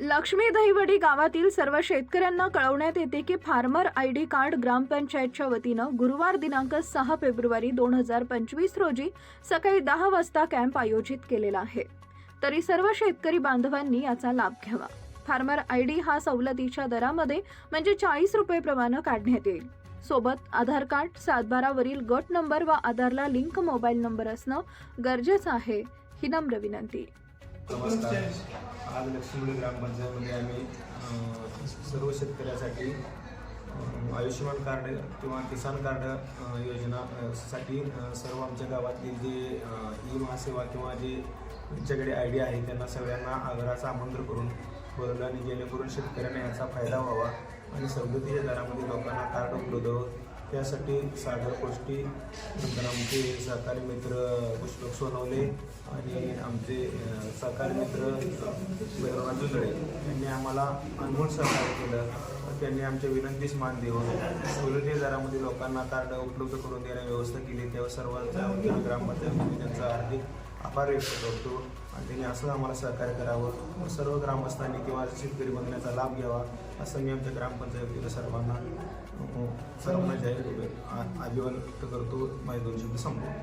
लक्ष्मी दहिवडी गावातील सर्व शेतकऱ्यांना कळवण्यात येते की फार्मर आय डी कार्ड ग्रामपंचायतच्या वतीनं गुरुवार दिनांक सहा फेब्रुवारी दोन हजार पंचवीस रोजी सकाळी दहा वाजता कॅम्प आयोजित केलेला आहे. तरी सर्व शेतकरी बांधवांनी याचा लाभ घ्यावा. फार्मर आय डी हा सवलतीच्या दरामध्ये म्हणजे चाळीस रुपये प्रमाणे काढण्यात येईल. सोबत आधार कार्ड सातबारावरील गट नंबर व आधारला लिंक मोबाईल नंबर असणं गरजेचं आहे ही नम्र विनंती. नमस्कार. आज लक्ष्मी ग्रामपंचायतमध्ये आम्ही सर्व शेतकऱ्यासाठी आयुष्यमान कार्ड किंवा किसान कार्ड योजनासाठी योजना साठी सर्व आमच्या गावातील जे ई महासेवा किंवा जे ज्यांच्याकडे आय डी आहे त्यांना सगळ्यांना आग्रहाचं आमंत्रण करून बोलवलं आणि जेणेकरून शेतकऱ्यांना याचा फायदा व्हावा आणि सवलतीच्या दरामध्ये लोकांना कार्ड उपलब्ध त्यासाठी सागर गोष्टी नंतर आमचे सहकारी मित्र पुष्पक सोनवले आणि आमचे सहकारी मित्र बैरवनाथ यांनी आम्हाला अनमोल सहकार्य केलं. त्यांनी आमच्या विनंतीस मान देऊन सवलती दरामध्ये लोकांना कार्ड उपलब्ध करून देण्याची व्यवस्था केली. तेव्हा सर्वांचा ग्रामपंचायत त्यांचा हार्दिक आभार व्यक्त करतो आणि त्यांनी असं आम्हाला सहकार्य करावं. सर्व ग्रामस्थांनी किंवा शेतकरी बनण्याचा लाभ घ्यावा असं मी आमच्या ग्रामपंचायतीला सर्वांना सर्वांना जाहीर आ- व्यक्त करतो. माझे दोन शब्द संपतो